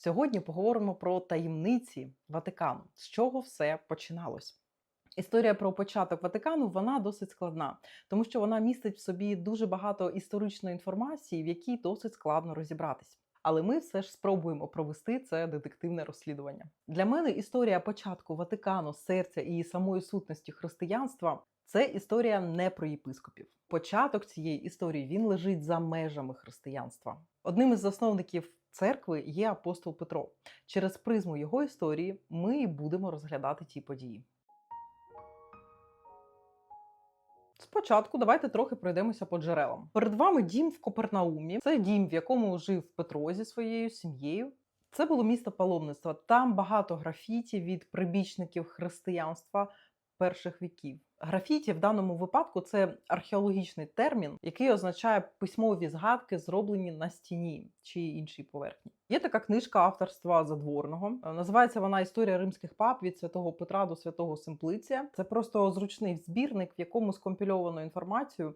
Сьогодні поговоримо про таємниці Ватикану, з чого все починалось. Історія про початок Ватикану вона досить складна, тому що вона містить в собі дуже багато історичної інформації, в якій досить складно розібратись. Але ми все ж спробуємо провести це детективне розслідування. Для мене історія початку Ватикану, серця і самої сутності християнства це історія не про єпископів. Початок цієї історії він лежить за межами християнства. Одним із засновників церкви є апостол Петро. Через призму його історії ми і будемо розглядати ті події. Спочатку давайте трохи пройдемося по джерелам. Перед вами дім в Копернаумі. Це дім, в якому жив Петро зі своєю сім'єю. Це було місто паломництва. Там багато графіті від прибічників християнства перших віків. Графіті в даному випадку це археологічний термін, який означає письмові згадки, зроблені на стіні чи іншій поверхні. Є така книжка авторства Задворного. Е, Називається вона Історія римських пап від святого Петра до святого Симплиція. Це просто зручний збірник, в якому скомпільовано інформацію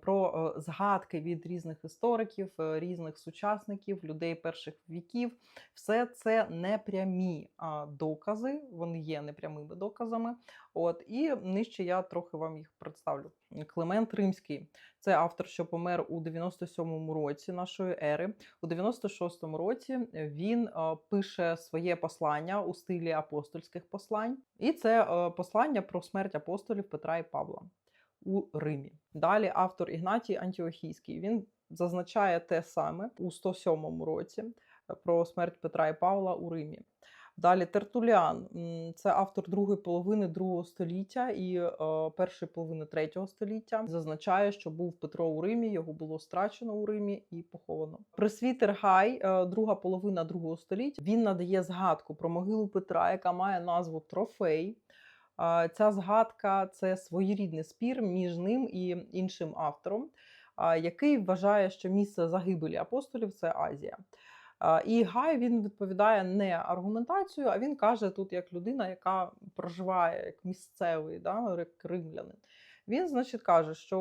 про е, згадки від різних істориків, е, різних сучасників, людей перших віків. Все це непрямі докази, вони є непрямими доказами. От і нижче я трохи вам їх представлю. Климент Римський це автор, що помер у 97-му році нашої ери. У 96-му році він е, пише своє послання у стилі апостольських послань, і це е, послання про смерть апостолів Петра і Павла у Римі. Далі автор Ігнатій Антіохійський він зазначає те саме у 107-му році е, про смерть Петра і Павла у Римі. Далі Тертуліан це автор другої половини другого століття і е, першої половини третього століття. Зазначає, що був Петро у Римі, його було страчено у Римі і поховано. Пресвітер Гай, е, друга половина другого століття. Він надає згадку про могилу Петра, яка має назву Трофей. Ця згадка це своєрідний спір між ним і іншим автором, який вважає, що місце загибелі апостолів це Азія. А, І Гай він відповідає не аргументацією, а він каже тут як людина, яка проживає як місцевий, да, як римлянин. Він, значить, каже, що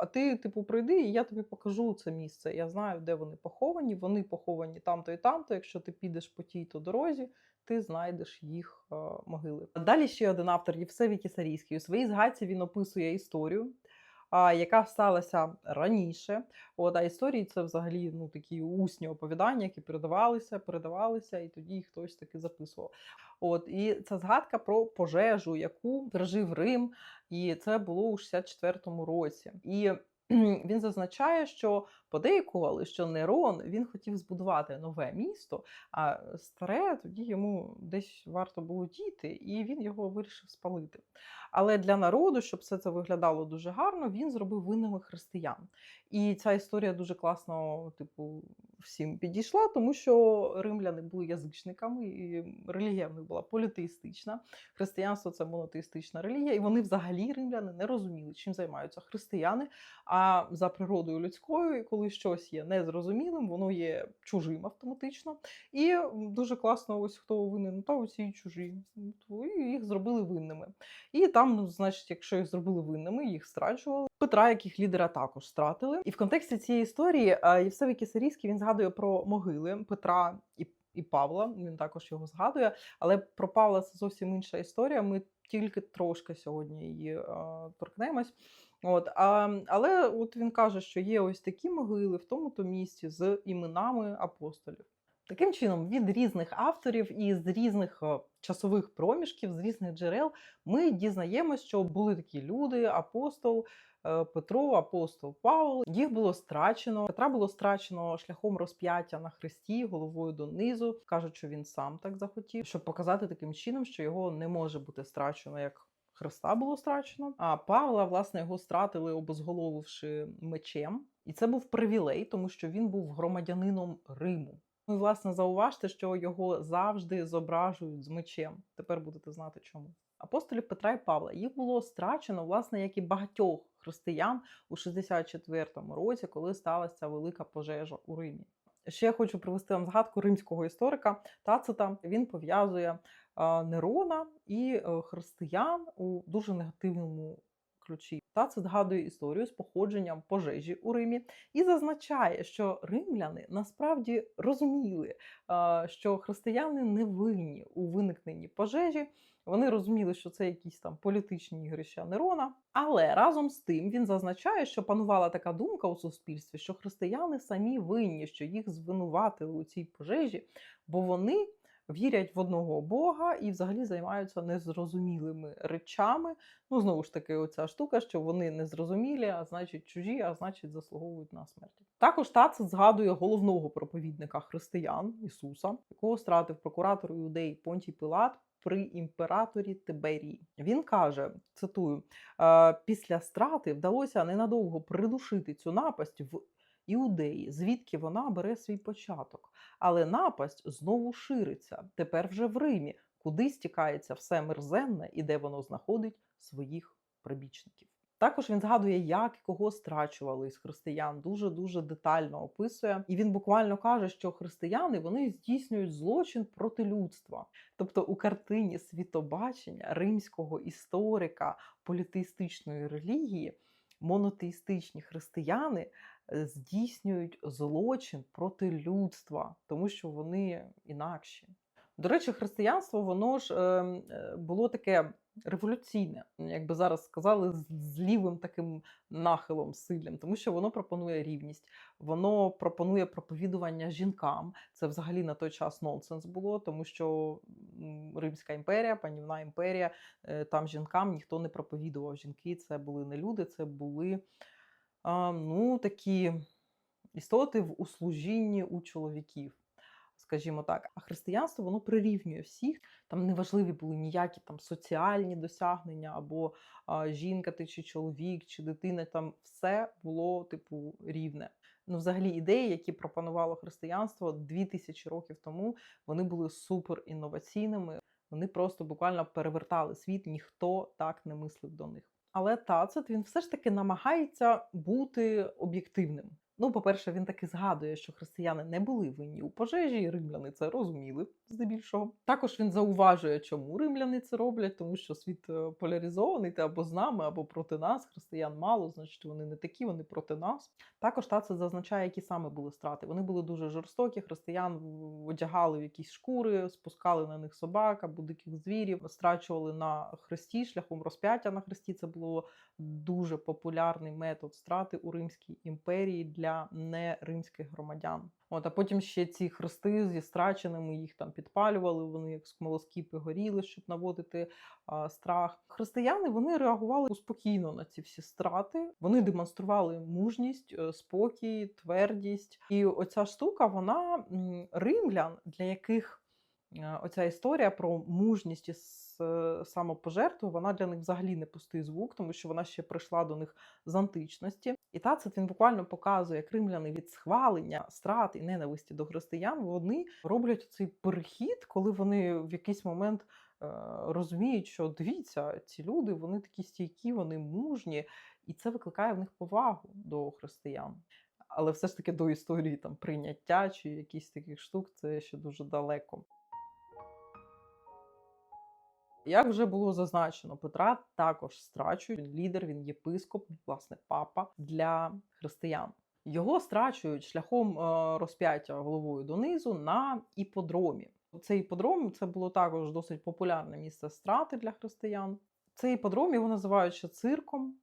а ти, типу, прийди, і я тобі покажу це місце. Я знаю, де вони поховані. Вони поховані там-то і там-то. Якщо ти підеш по тій-то дорозі, ти знайдеш їх е, могили. Далі ще один автор Євсевій Кісарійський. У своїй згадці він описує історію а, яка сталася раніше. От, а історії це взагалі ну, такі усні оповідання, які передавалися, передавалися, і тоді їх хтось таки записував. От, і це згадка про пожежу, яку пережив Рим, і це було у 64-му році. І він зазначає, що подейкували, що Нерон він хотів збудувати нове місто, а старе тоді йому десь варто було діти, і він його вирішив спалити. Але для народу, щоб все це виглядало дуже гарно, він зробив винними християн. І ця історія дуже класно, типу, всім підійшла, тому що римляни були язичниками, і релігія в них була політеїстична. Християнство це монотеїстична релігія, і вони взагалі римляни не розуміли, чим займаються християни. А за природою людською, коли щось є незрозумілим, воно є чужим автоматично. І дуже класно, ось хто винен, ну та усі чужі. І їх зробили винними. І там, ну, значить, якщо їх зробили винними, їх страчували. Петра, яких лідера також стратили. І в контексті цієї історії Євсевій Кисарійський він згадує про могили Петра і. І Павла, він також його згадує, але про Павла це зовсім інша історія. Ми тільки трошки сьогодні її е, торкнемось. От, а, але от він каже, що є ось такі могили в тому-то місці з іменами апостолів. Таким чином, від різних авторів і з різних е, часових проміжків, з різних джерел, ми дізнаємося, що були такі люди: апостол е, Петро, апостол Павло. Їх було страчено. Петра було страчено шляхом розп'яття на хресті, головою донизу. Кажуть, що він сам так захотів, щоб показати таким чином, що його не може бути страчено як. Христа було страчено, а Павла, власне, його стратили, обезголовивши мечем. І це був привілей, тому що він був громадянином Риму. Ну і власне зауважте, що його завжди зображують з мечем. Тепер будете знати чому. Апостолів Петра і Павла їх було страчено, власне, як і багатьох християн у 64-му році, коли сталася велика пожежа у Римі. Ще я хочу привести вам згадку римського історика Тацита. Він пов'язує Нерона і е, християн у дуже негативному ключі. Тацит згадує історію з походженням пожежі у Римі і зазначає, що римляни насправді розуміли, що християни не винні у виникненні пожежі. Вони розуміли, що це якісь там політичні ігрища Нерона. Але разом з тим він зазначає, що панувала така думка у суспільстві, що християни самі винні, що їх звинуватили у цій пожежі, бо вони вірять в одного Бога і взагалі займаються незрозумілими речами. Ну, знову ж таки, оця штука, що вони незрозумілі, а значить чужі, а значить заслуговують на смерть. Також Тацит згадує головного проповідника християн Ісуса, якого стратив прокуратор іудеї Понтій Пилат при імператорі Тиберії. Він каже: цитую: «Е, після страти вдалося ненадовго придушити цю напасть в Іудеї, звідки вона бере свій початок. Але напасть знову шириться тепер вже в Римі, куди стікається все мерзенне і де воно знаходить своїх прибічників. Також він згадує, як і кого страчували із християн, дуже дуже детально описує. І він буквально каже, що християни вони здійснюють злочин проти людства. Тобто у картині світобачення римського історика політеїстичної релігії монотеїстичні християни е, здійснюють злочин проти людства, тому що вони інакші. До речі, християнство воно ж е, е, було таке революційне, як би зараз сказали, з- лівим таким нахилом сильним, тому що воно пропонує рівність, воно пропонує проповідування жінкам. Це взагалі на той час нонсенс було, тому що Римська імперія, панівна імперія, е, там жінкам ніхто не проповідував. Жінки це були не люди, це були ну, такі істоти в услужінні у чоловіків. Скажімо так, а християнство воно прирівнює всіх. Там неважливі були ніякі там соціальні досягнення, або а, жінка ти чи чоловік, чи дитина. Там все було типу рівне. Ну, взагалі, ідеї, які пропонувало християнство 2000 років тому, вони були супер інноваційними. Вони просто буквально перевертали світ, ніхто так не мислив до них. Але Тацит він все ж таки намагається бути об'єктивним. Ну, по-перше, він таки згадує, що християни не були винні у пожежі, і римляни це розуміли здебільшого. Також він зауважує, чому римляни це роблять, тому що світ е, поляризований, ти або з нами, або проти нас. Християн мало, значить вони не такі, вони проти нас. Також Тацит зазначає, які саме були страти. Вони були дуже жорстокі. Християн одягали в якісь шкури, спускали на них собак або диких звірів, страчували на хресті шляхом розп'яття на хресті. Це було дуже популярний метод страти у Римській імперії для неримських громадян. От, а потім ще ці хрести зі страченими їх там підпалювали, вони як смолоскіпи горіли, щоб наводити а, страх. Християни вони реагували спокійно на ці всі страти. Вони демонстрували мужність, е, спокій, твердість. І оця штука, вона римлян, для яких оця історія про мужність і е, самопожертву, вона для них взагалі не пустий звук, тому що вона ще прийшла до них з античності. І Тацит він буквально показує, як римляни від схвалення страт і ненависті до християн вони роблять цей перехід, коли вони в якийсь момент е, розуміють, що дивіться, ці люди вони такі стійкі, вони мужні, і це викликає в них повагу до християн. Але все ж таки до історії там прийняття чи якісь таких штук це ще дуже далеко. Як вже було зазначено, Петра також страчують. Він лідер, він єпископ, власне, папа для християн. Його страчують шляхом е, розп'яття головою донизу на іподромі. Цей іподром це було також досить популярне місце страти для християн. Цей іподром його називають ще цирком.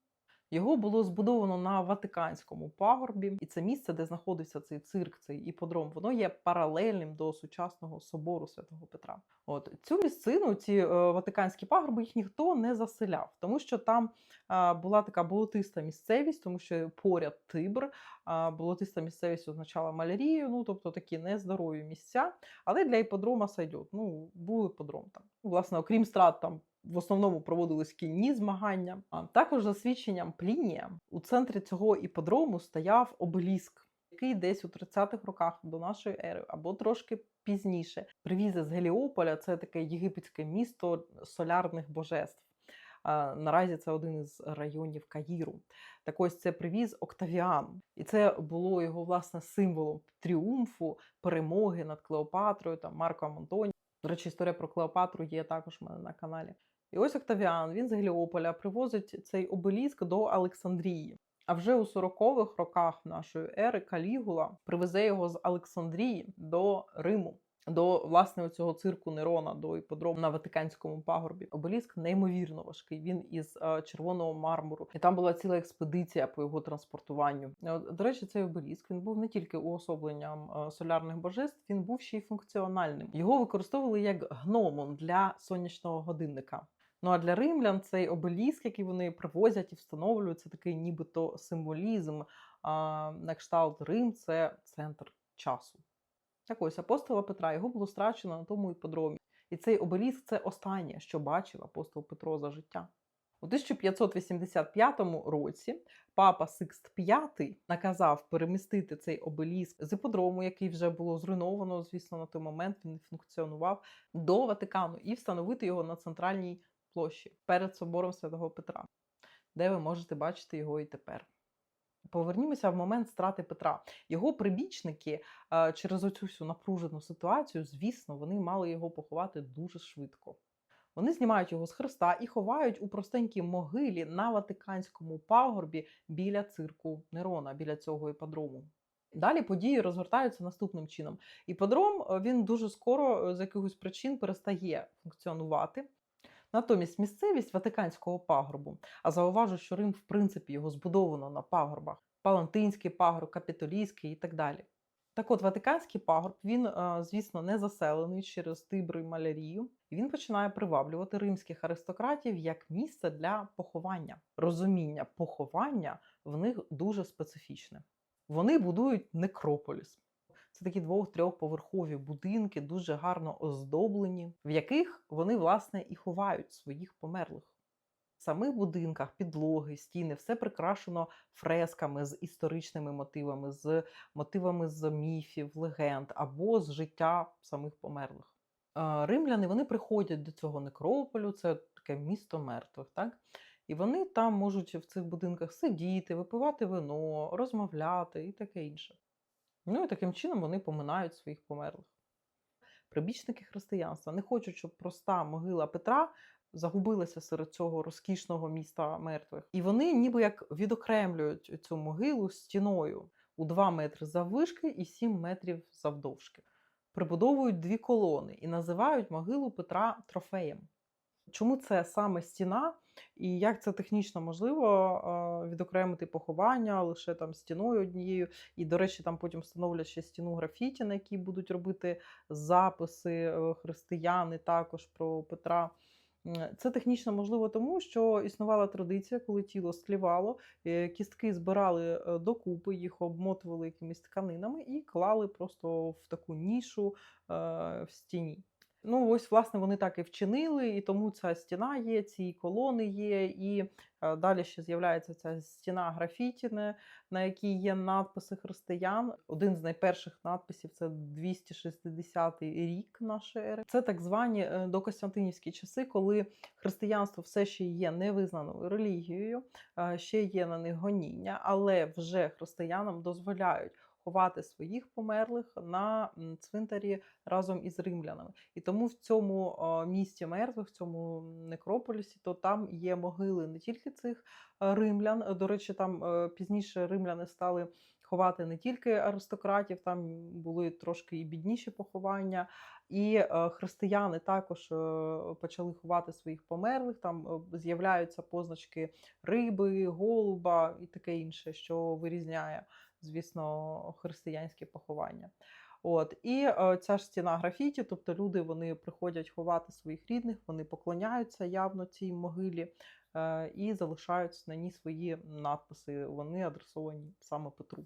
Його було збудовано на Ватиканському пагорбі, і це місце, де знаходився цей цирк, цей іподром, воно є паралельним до сучасного собору святого Петра. От цю місцину, ці е, ватиканські пагорби, їх ніхто не заселяв, тому що там е, була така болотиста місцевість, тому що поряд Тибр, а болотиста місцевість означала малярію, ну тобто такі нездорові місця. Але для іподрома сайдьот, ну був іподром там. Власне, окрім страт, там в основному проводились кінні змагання. А також за свідченням Плінія у центрі цього іподрому стояв обеліск, який десь у 30-х роках до нашої ери або трошки пізніше привіз з Геліополя. Це таке єгипетське місто солярних божеств. Наразі це один із районів Каїру. Так ось це привіз Октавіан, і це було його власне символом тріумфу, перемоги над Клеопатрою та Марком Антоні. До речі, історія про Клеопатру є також у мене на каналі. І ось Октавіан, він з Геліополя привозить цей обеліск до Олександрії. А вже у 40-х роках нашої ери Калігула привезе його з Олександрії до Риму. До власне цього цирку Нерона, до іподрому на Ватиканському пагорбі. Обеліск неймовірно важкий. Він із е, червоного мармуру, і там була ціла експедиція по його транспортуванню. Е, До речі, цей обеліск він був не тільки уособленням е, солярних божеств, він був ще й функціональним. Його використовували як гномон для сонячного годинника. Ну а для римлян цей обеліск, який вони привозять і встановлюють, це такий нібито символізм. А, на кшталт Рим це центр часу. Так ось апостола Петра його було страчено на тому іпподромі. І цей обеліск це останнє, що бачив апостол Петро за життя. У 1585 році папа Сикст V наказав перемістити цей обеліск з іподрому, який вже було зруйновано, звісно, на той момент він не функціонував, до Ватикану і встановити його на центральній площі перед собором святого Петра, де ви можете бачити його і тепер. Повернімося в момент страти Петра. Його прибічники через оцю всю напружену ситуацію, звісно, вони мали його поховати дуже швидко. Вони знімають його з хреста і ховають у простенькій могилі на Ватиканському пагорбі біля цирку Нерона, біля цього іподрому. Далі події розгортаються наступним чином. Іподром е, він дуже скоро е, з якихось причин перестає функціонувати. Натомість місцевість Ватиканського пагорбу, а зауважу, що Рим, в принципі, його збудовано на пагорбах: Палантинський пагорб, Капітолійський і так далі. Так от, Ватиканський пагорб, він, е, звісно, не заселений через тибри і малярію, і він починає приваблювати римських аристократів як місце для поховання. Розуміння поховання в них дуже специфічне. Вони будують некрополіс. Це такі двох-трьохповерхові будинки, дуже гарно оздоблені, в яких вони, власне, і ховають своїх померлих. В самих будинках, підлоги, стіни, все прикрашено фресками з історичними мотивами, з мотивами з міфів, легенд або з життя самих померлих. Е, Римляни вони приходять до цього некрополю, це таке місто мертвих, так? І вони там можуть в цих будинках сидіти, випивати вино, розмовляти і таке інше. Ну і таким чином вони поминають своїх померлих. Прибічники християнства не хочуть, щоб проста могила Петра загубилася серед цього розкішного міста мертвих. І вони ніби як відокремлюють цю могилу стіною у 2 метри заввишки і 7 метрів завдовжки. Прибудовують дві колони і називають могилу Петра трофеєм. Чому це саме стіна, і як це технічно можливо відокремити поховання лише там стіною однією? І, до речі, там потім встановлять ще стіну графіті, на якій будуть робити записи е, християни також про Петра. Це технічно можливо тому, що існувала традиція, коли тіло склівало, е, кістки збирали е, докупи, їх обмотували якимись тканинами і клали просто в таку нішу в стіні. Ну, ось, власне, вони так і вчинили, і тому ця стіна є, ці колони є, і е, далі ще з'являється ця стіна графітіне, на якій є надписи християн. Один з найперших надписів це 260 рік нашої ери. Це так звані е, докостянтинівські часи, коли християнство все ще є невизнаною релігією, е, ще є на них гоніння, але вже християнам дозволяють ховати своїх померлих на цвинтарі разом із римлянами. І тому в цьому місті мертвих, в цьому некрополісі, то там є могили не тільки цих римлян. До речі, там е, пізніше римляни стали ховати не тільки аристократів, там були трошки і бідніші поховання. І е, християни також е, почали ховати своїх померлих. Там з'являються позначки риби, голуба і таке інше, що вирізняє, звісно, християнське поховання. От і е, ця ж стіна графіті, тобто люди вони приходять ховати своїх рідних, вони поклоняються явно цій могилі е, і залишають на ній свої надписи. Вони адресовані саме Петру.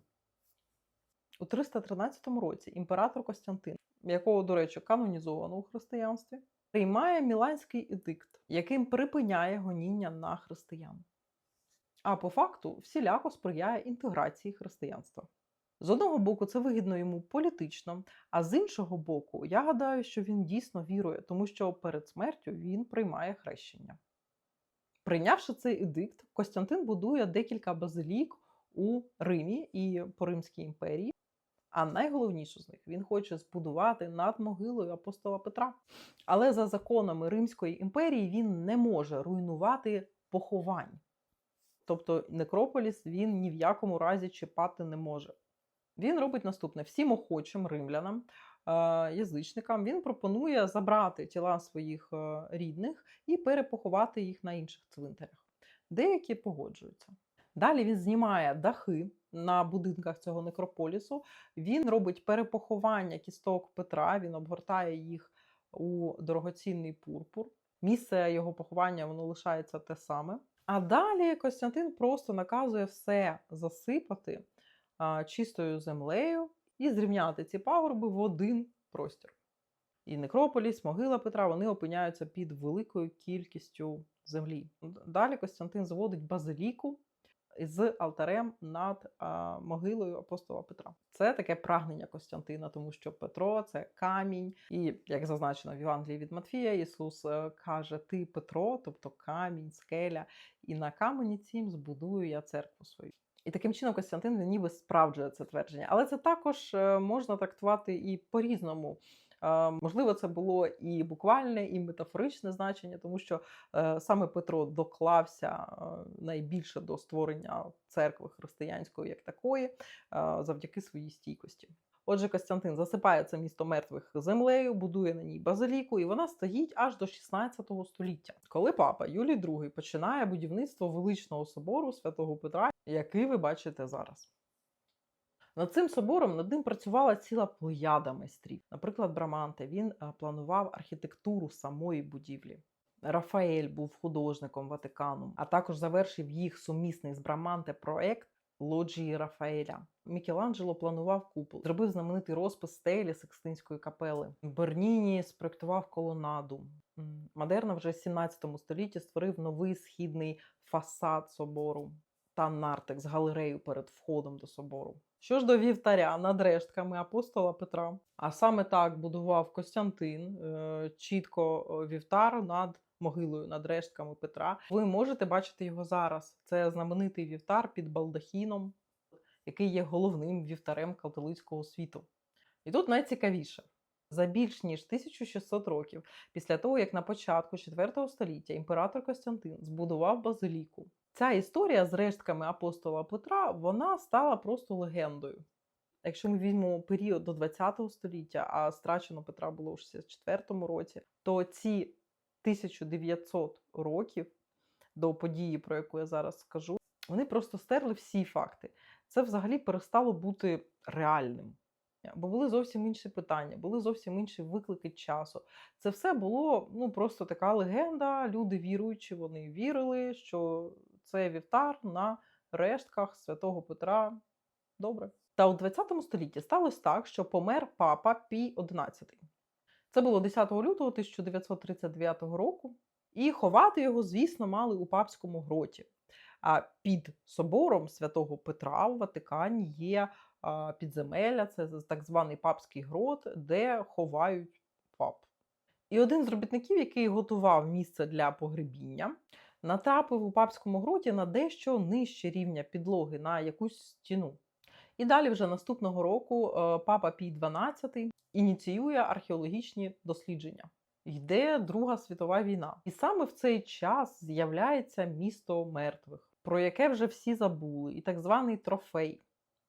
У 313 році імператор Костянтин, якого, до речі, канонізовано у християнстві, приймає Міланський едикт, яким припиняє гоніння на християн. А по факту всіляко сприяє інтеграції християнства. З одного боку, це вигідно йому політично, а з іншого боку, я гадаю, що він дійсно вірує, тому що перед смертю він приймає хрещення. Прийнявши цей едикт, Костянтин будує декілька базилік у Римі і по Римській імперії. А найголовніше з них він хоче збудувати над могилою апостола Петра. Але за законами Римської імперії він не може руйнувати поховань. Тобто некрополіс він ні в якому разі чіпати не може. Він робить наступне: всім охочим римлянам, е, язичникам він пропонує забрати тіла своїх е, рідних і перепоховати їх на інших цвинтарях. Деякі погоджуються. Далі він знімає дахи на будинках цього некрополісу. Він робить перепоховання кісток Петра, він обгортає їх у дорогоцінний пурпур. Місце його поховання воно лишається те саме. А далі Костянтин просто наказує все засипати а, чистою землею і зрівняти ці пагорби в один простір. І некрополіс, могила Петра вони опиняються під великою кількістю землі. Далі Костянтин зводить базиліку з алтарем над а, могилою апостола Петра. Це таке прагнення Костянтина, тому що Петро це камінь, і як зазначено в Євангелії від Матфія, Ісус е, каже: Ти Петро, тобто камінь, скеля, і на камені цім збудую я церкву свою. І таким чином Костянтин він ніби справджує це твердження. Але це також е, можна трактувати і по-різному. Е, Можливо, це було і буквальне, і метафоричне значення, тому що е, саме Петро доклався найбільше до створення церкви християнської як такої, завдяки своїй стійкості. Отже, Костянтин засипає це місто мертвих землею, будує на ній базиліку, і вона стоїть аж до 16 століття, коли папа Юлій II починає будівництво величного собору святого Петра, який ви бачите зараз. Над цим собором над ним працювала ціла плеяда майстрів. Наприклад, Браманте він е, планував архітектуру самої будівлі. Рафаель був художником Ватикану, а також завершив їх сумісний з Браманте проект лоджії Рафаеля. Мікеланджело планував купол, зробив знаменитий розпис стелі Секстинської капели. Берніні спроектував колонаду. Модерна вже в 17 столітті створив новий східний фасад собору та нартик з галереєю перед входом до собору. Що ж до вівтаря над рештками апостола Петра, а саме так будував Костянтин е, чітко е, вівтар над могилою, над рештками Петра. Ви можете бачити його зараз. Це знаменитий вівтар під балдахіном, який є головним вівтарем католицького світу. І тут найцікавіше. За більш ніж 1600 років після того, як на початку IV століття імператор Костянтин збудував базиліку, ця історія з рештками апостола Петра вона стала просто легендою. Якщо ми візьмемо період до 20 століття, а страчено Петра було в 64 році, то ці 1900 років до події, про яку я зараз скажу, вони просто стерли всі факти. Це взагалі перестало бути реальним. Бо були зовсім інші питання, були зовсім інші виклики часу. Це все було ну просто така легенда. Люди віруючі, вони вірили, що це вівтар на рештках святого Петра. Добре. Та у 20 столітті сталося так, що помер папа Пій XI. Це було 10 лютого 1939 року, і ховати його, звісно, мали у папському гроті. А під собором святого Петра у Ватикані є підземелля, це так званий папський грот, де ховають пап. І один з робітників, який готував місце для погребіння, натрапив у папському гроті на дещо нижче рівня підлоги на якусь стіну. І далі, вже наступного року, е, папа Пій XII ініціює археологічні дослідження. Йде Друга світова війна. І саме в цей час з'являється місто мертвих, про яке вже всі забули, і так званий трофей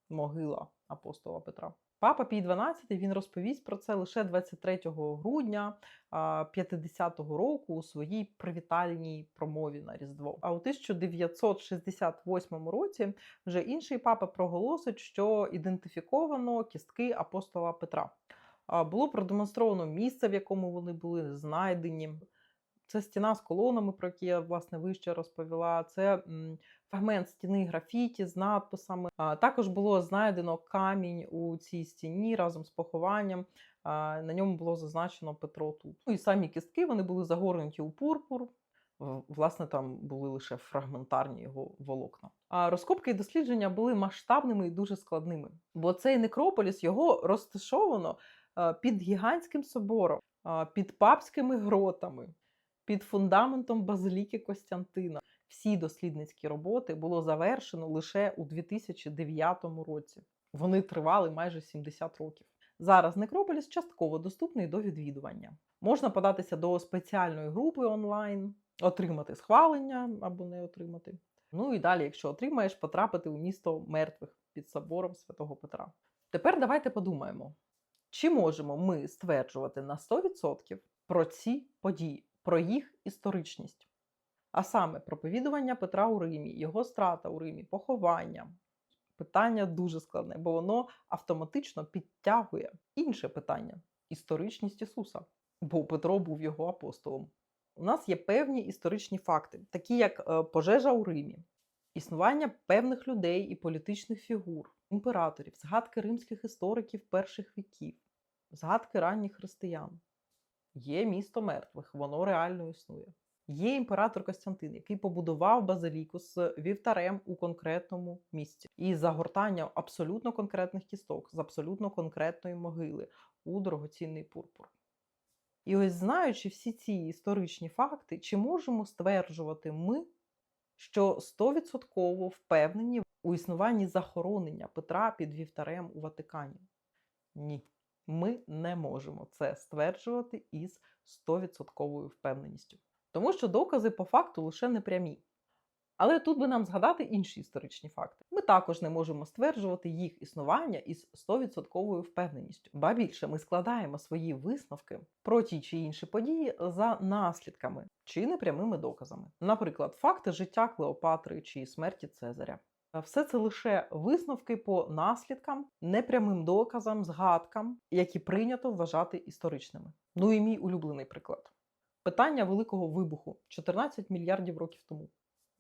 могила апостола Петра. Папа Пій XII він розповість про це лише 23 грудня 50-го року у своїй привітальній промові на Різдво. А у 1968 році вже інший папа проголосить, що ідентифіковано кістки апостола Петра. Було продемонстровано місце, в якому вони були знайдені. Це стіна з колонами, про які я власне вище розповіла. Це фрагмент стіни графіті з надписами. А, також було знайдено камінь у цій стіні разом з похованням. А, на ньому було зазначено Петро тут. Ну і самі кістки вони були загорнуті у пурпур. Власне, там були лише фрагментарні його волокна. А розкопки і дослідження були масштабними і дуже складними. Бо цей некрополіс його розташовано під гігантським собором, під папськими гротами, під фундаментом базиліки Костянтина. Всі дослідницькі роботи було завершено лише у 2009 році. Вони тривали майже 70 років. Зараз Некрополіс частково доступний до відвідування. Можна податися до спеціальної групи онлайн, отримати схвалення або не отримати. Ну і далі, якщо отримаєш, потрапити у місто мертвих під собором святого Петра. Тепер давайте подумаємо, чи можемо ми стверджувати на 100% про ці події, про їх історичність, а саме проповідування Петра у Римі, його страта у Римі, поховання. Питання дуже складне, бо воно автоматично підтягує інше питання історичність Ісуса, бо Петро був його апостолом. У нас є певні історичні факти, такі як е, пожежа у Римі, існування певних людей і політичних фігур, імператорів, згадки римських істориків перших віків, згадки ранніх християн. Є місто мертвих, воно реально існує. Є імператор Костянтин, який побудував базиліку з вівтарем у конкретному місці і загортанням абсолютно конкретних кісток з абсолютно конкретної могили у дорогоцінний пурпур. І ось знаючи всі ці історичні факти, чи можемо стверджувати ми, що 100% впевнені у існуванні захоронення Петра під вівтарем у Ватикані? Ні, ми не можемо це стверджувати із 100% впевненістю. Тому що докази по факту лише непрямі. Але тут би нам згадати інші історичні факти. Ми також не можемо стверджувати їх існування із 100% впевненістю. Ба більше ми складаємо свої висновки про ті чи інші події за наслідками чи непрямими доказами. Наприклад, факти життя Клеопатри чи смерті Цезаря. Все це лише висновки по наслідкам, непрямим доказам, згадкам, які прийнято вважати історичними. Ну і мій улюблений приклад. Питання великого вибуху 14 мільярдів років тому.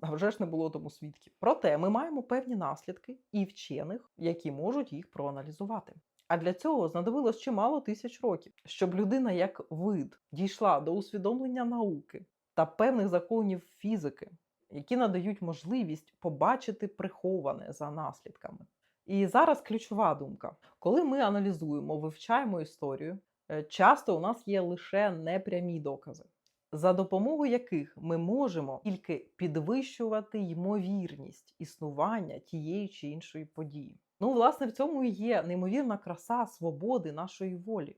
А вже ж не було тому свідків. Проте ми маємо певні наслідки і вчених, які можуть їх проаналізувати. А для цього знадобилось чимало тисяч років, щоб людина як вид дійшла до усвідомлення науки та певних законів фізики, які надають можливість побачити приховане за наслідками. І зараз ключова думка: коли ми аналізуємо, вивчаємо історію, е, часто у нас є лише непрямі докази за допомогою яких ми можемо тільки підвищувати ймовірність існування тієї чи іншої події. Ну, власне, в цьому і є неймовірна краса свободи нашої волі,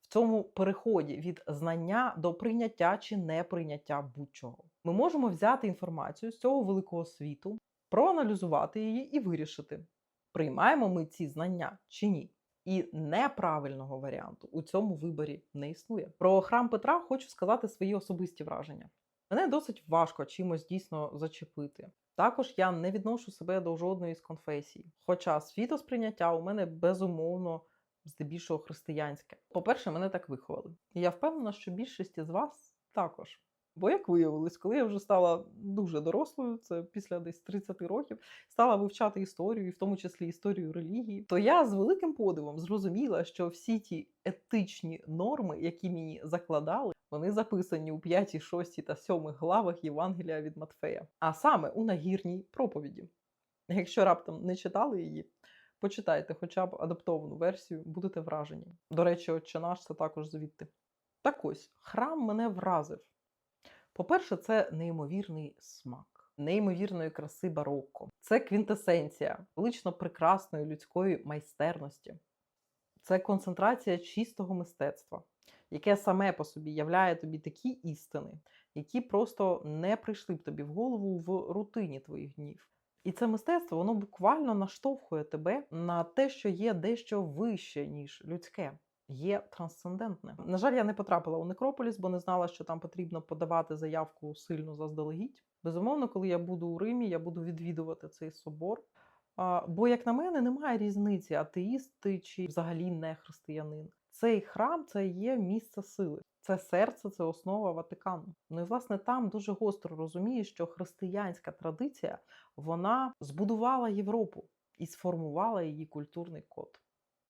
в цьому переході від знання до прийняття чи неприйняття будь-чого. Ми можемо взяти інформацію з цього великого світу, проаналізувати її і вирішити, приймаємо ми ці знання чи ні. І неправильного варіанту у цьому виборі не існує. Про храм Петра хочу сказати свої особисті враження. Мене досить важко чимось дійсно зачепити. Також я не відношу себе до жодної з конфесій. Хоча світосприйняття у мене безумовно здебільшого християнське. По-перше, мене так виховали. І я впевнена, що більшість з вас також. Бо, як виявилось, коли я вже стала дуже дорослою, це після десь 30 років, стала вивчати історію, і в тому числі історію релігії, то я з великим подивом зрозуміла, що всі ті етичні норми, які мені закладали, вони записані у 5, 6 та 7 главах Євангелія від Матфея, а саме у нагірній проповіді. Якщо раптом не читали її, почитайте хоча б адаптовану версію, будете вражені. До речі, отче наш це також звідти. Так ось храм мене вразив. По-перше, це неймовірний смак, неймовірної краси барокко. Це квінтесенція велично прекрасної людської майстерності. Це концентрація чистого мистецтва, яке саме по собі являє тобі такі істини, які просто не прийшли б тобі в голову в рутині твоїх днів. І це мистецтво воно буквально наштовхує тебе на те, що є дещо вище, ніж людське є трансцендентне. На жаль, я не потрапила у Некрополіс, бо не знала, що там потрібно подавати заявку сильно заздалегідь. Безумовно, коли я буду у Римі, я буду відвідувати цей собор. Бо, як на мене, немає різниці, атеїст ти чи взагалі не християнин. Цей храм це є місце сили, це серце, це основа Ватикану. Ну і власне там дуже гостро розумієш, що християнська традиція вона збудувала Європу і сформувала її культурний код.